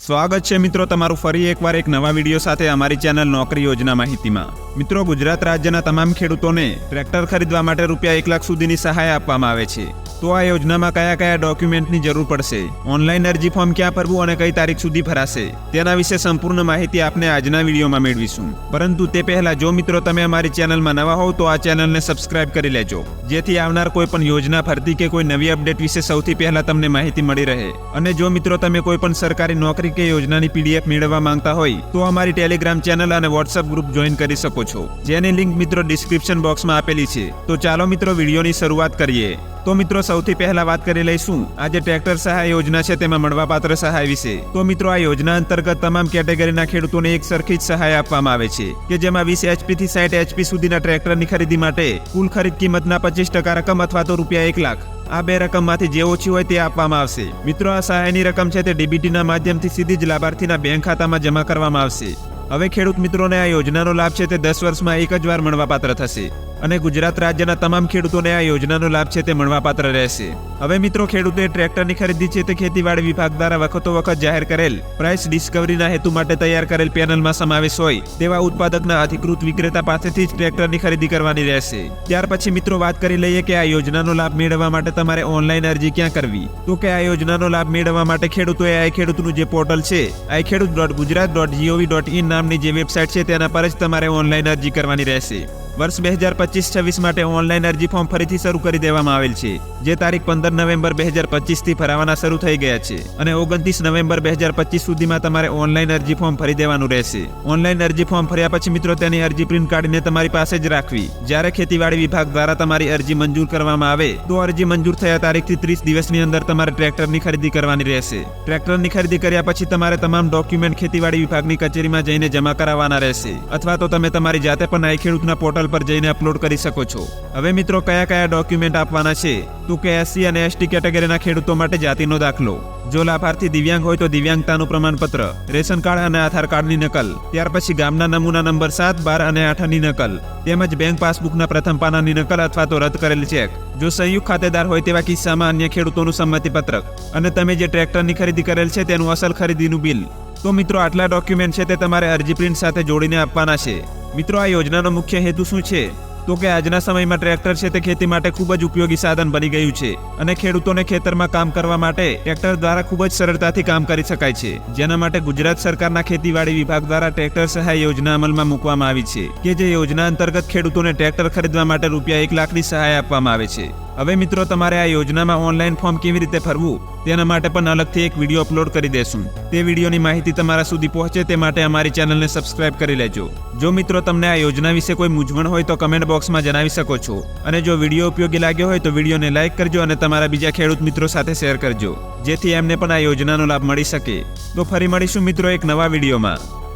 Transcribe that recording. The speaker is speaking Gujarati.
સ્વાગત છે મિત્રો તમારું ફરી એકવાર એક નવા વીડિયો સાથે અમારી ચેનલ નોકરી યોજના માહિતીમાં. મિત્રો ગુજરાત રાજ્યના તમામ ખેડૂતોને ટ્રેક્ટર ખરીદવા માટે રૂપિયા એક લાખ સુધીની સહાય આપવામાં આવે છે. તો આ યોજનામાં કયા કયા ડોક્યુમેન્ટની જરૂર પડશે? ઓનલાઈન અરજી ફોર્મ ક્યાં ભરવું અને કઈ તારીખ સુધી ભરાશે? તેના વિશે સંપૂર્ણ માહિતી આપને આજના વિડીયોમાં મેળવીશું. પરંતુ તે પહેલા જો મિત્રો તમે અમારી ચેનલમાં નવા હોવ તો આ ચેનલને સબસ્ક્રાઇબ કરી લેજો. જેથી આવનાર કોઈ પણ યોજના, ભરતી કે કોઈ નવી અપડેટ વિશે સૌથી પહેલા તમને માહિતી મળી રહે. અને જો મિત્રો તમે કોઈ પણ સરકારી નોકરી કે યોજનાની પીડીએફ મેળવવા માંગતા હોય, તો અમારી ટેલિગ્રામ ચેનલ અને વોટ્સઅપ ગ્રુપ જોઈન કરી શકો છો. જેની લિંક મિત્રો ડિસ્ક્રિપ્શન બોક્સમાં આપેલી છે. તો ચાલો મિત્રો વિડીયોની શરૂઆત કરીએ. તો મિત્રો, સૌથી પહેલા વાત કરી લઈશું. આ જે ટ્રેક્ટર સહાય યોજના છે તેમાં મળવાપાત્ર સહાય વિશે. તો મિત્રો, આ યોજના અંતર્ગત તમામ કેટેગરીના ખેડૂતોને એક સરખી જ સહાય આપવામાં આવે છે, કે જેમાં વીસ એચપી થી સાઠ એચપી સુધીના ટ્રેક્ટરની ખરીદી માટે કુલ ખરીદ કિંમતના પચીસ ટકા રકમ અથવા તો રૂપિયા એક લાખ. આ બે રકમમાંથી જે ઓછી હોય તે આપવામાં આવશે. મિત્રો, આ સહાયની રકમ છે તે ડીબીટીના માધ્યમથી સીધી જ લાભાર્થીના બેંક ખાતામાં જમા કરવામાં આવશે. હવે ખેડૂત મિત્રોને આ યોજનાનો લાભ છે તે દસ વર્ષમાં એક જ વાર મળવાપાત્ર થશે. અને ગુજરાત રાજ્યના તમામ ખેડૂતોને આ યોજનાનો લાભ છે તે મળવાપાત્ર રહેશે. હવે મિત્રો, ખેડૂતોએ ટ્રેક્ટરની ખરીદી છે તે ખેતીવાડી વિભાગ દ્વારા વખતો વખત જાહેર કરેલ પ્રાઇસ ડિસ્કવરીના હેતુ માટે તૈયાર કરેલ પેનલમાં સમાવેશ હોય તેવા ઉત્પાદકના અધિકૃત વિક્રેતા પાસેથી જ ટ્રેક્ટરની ખરીદી કરવાની રહેશે. ત્યાર પછી મિત્રો, વાત કરી લઈએ કે આ યોજનાનો લાભ મેળવવા માટે તમારે ઓનલાઈન અરજી ક્યાં કરવી? તો કે આ યોજનાનો લાભ મેળવવા માટે ખેડૂતોએ આઈ ખેડૂતનું જે પોર્ટલ છે, I Khedut dot Gujarat dot GOV dot in નામની જે વેબસાઇટ છે તેના પર જ તમારે ઓનલાઈન અરજી કરવાની રહેશે. વર્ષ બે હજાર પચીસ છવ્વીસ માટે ઓનલાઈન અરજી ફોર્મ ફરીથી શરૂ કરી દેવામાં આવેલ છે, જે તારીખ પંદર નવેમ્બર બે હજાર પચીસથી ફરાવાના શરૂ થઈ ગયા છે અને ઓગણત્રીસ નવેમ્બર બે હજાર પચીસ સુધીમાં તમારે ઓનલાઈન અરજી ફોર્મ ભરી દેવાનું રહેશે. ઓનલાઈન અરજી ફોર્મ ભર્યા પછી મિત્રો તેની અરજી પ્રિન્ટ કાઢીને તમારી પાસે જ રાખવી. જ્યારે ખેતીવાડી વિભાગ દ્વારા તમારી અરજી મંજૂર કરવામાં આવે, તો અરજી મંજૂર થયા તારીખથી ત્રીસ દિવસની અંદર તમારે ટ્રેક્ટરની ખરીદી કરવાની રહેશે. ટ્રેક્ટરની ખરીદી કર્યા પછી તમારે તમામ ડોક્યુમેન્ટ ખેતીવાડી વિભાગની કચેરીમાં જઈને જમા કરાવવાના રહેશે. અથવા તો તમે તમારી જાતે પણ આઈ ખેડૂતના પોર્ટલ પર જઈને અપલોડ કરી શકો છો. હવે મિત્રો, કયા કયા ડોક્યુમેન્ટ આપવાના છે? તો કે એસસી અને એસટી કેટેગરીના ખેડૂતો માટે જાતિનો દાખલો. જો લાભાર્થી દિવ્યાંગ હોય તો દિવ્યાંગતાનું પ્રમાણપત્ર, રેશન કાર્ડ અને આધાર કાર્ડની નકલ, ત્યાર પછી ગામના નમૂના નંબર સાત, બાર અને આઠની નકલ, તેમજ બેંક પાસબુકના પ્રથમ પાનાની નકલ અથવા તો રદ કરેલ ચેક. જો સંયુક્ત ખાતેદાર હોય તેવા કિસ્સામાં અન્ય ખેડૂતોનું સંમતિપત્રક. અને તમે જે ટ્રેક્ટરની ખરીદી કરેલ છે તેનું અસલ ખરીદીનું બિલ. તો મિત્રો, આટલા ડોક્યુમેન્ટ છે તે તમારે અરજી પ્રિન્ટ સાથે જોડીને આપવાના છે. મિત્રો, આ યોજનાનો મુખ્ય હેતુ શું છે? તો કે આજના સમયમાં ટ્રેક્ટર છે તે ખેતી માટે ખૂબ જ ઉપયોગી સાધન બની ગયું છે અને ખેડૂતોને ખેતરમાં કામ કરવા માટે ટ્રેક્ટર દ્વારા ખૂબ જ સરળતાથી કામ કરી શકાય છે. જેના માટે ગુજરાત સરકારના ખેતીવાડી વિભાગ દ્વારા ટ્રેક્ટર સહાય યોજના અમલમાં મૂકવામાં આવી છે કે જે યોજના અંતર્ગત ખેડૂતોને ટ્રેક્ટર ખરીદવા માટે રૂપિયા એક લાખની સહાય આપવામાં આવે છે. હવે મિત્રો, તમારે આ યોજનામાં ઓનલાઈન ફોર્મ કેવી રીતે ભરવું, તેના માટે પણ અલગથી એક વીડિયો અપલોડ કરી દેશું. તે વિડીયોની માહિતી તમારા સુધી પહોંચે તે માટે અમારી ચેનલને સબસ્ક્રાઇબ કરી લેજો. જો મિત્રો, તમને આ યોજના વિશે કોઈ મૂંઝવણ હોય તો કમેન્ટ બોક્સમાં જણાવી શકો છો. અને જો વીડિયો ઉપયોગી લાગ્યો હોય તો વિડીયોને લાઇક કરજો અને તમારા બીજા ખેડૂત મિત્રો સાથે શેર કરજો, જેથી એમને પણ આ યોજનાનો લાભ મળી શકે. તો ફરી મળીશું મિત્રો એક નવા વિડીયોમાં.